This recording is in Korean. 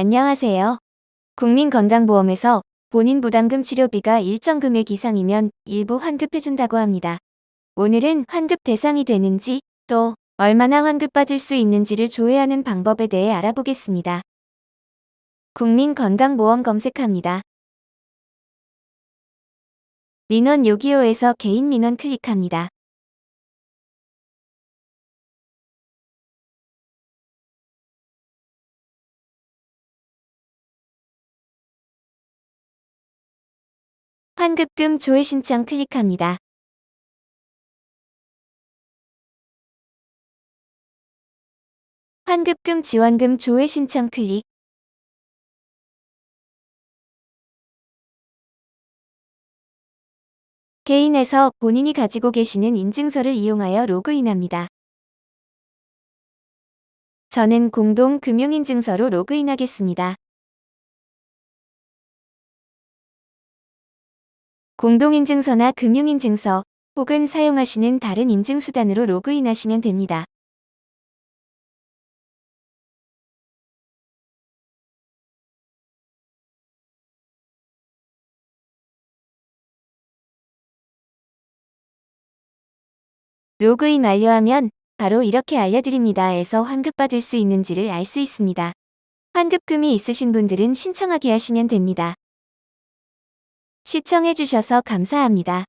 안녕하세요. 국민건강보험에서 본인 부담금 치료비가 일정 금액 이상이면 일부 환급해준다고 합니다. 오늘은 환급 대상이 되는지 또 얼마나 환급받을 수 있는지를 조회하는 방법에 대해 알아보겠습니다. 국민건강보험 검색합니다. 민원 요기요에서 개인 민원 클릭합니다. 환급금 조회 신청 클릭합니다. 환급금 지원금 조회 신청 클릭. 개인에서 본인이 가지고 계시는 인증서를 이용하여 로그인합니다. 저는 공동 금융인증서로 로그인하겠습니다. 공동인증서나 금융인증서 혹은 사용하시는 다른 인증수단으로 로그인하시면 됩니다. 로그인 완료하면 바로 이렇게 알려드립니다 에서 환급받을 수 있는지를 알 수 있습니다. 환급금이 있으신 분들은 신청하기 하시면 됩니다. 시청해주셔서 감사합니다.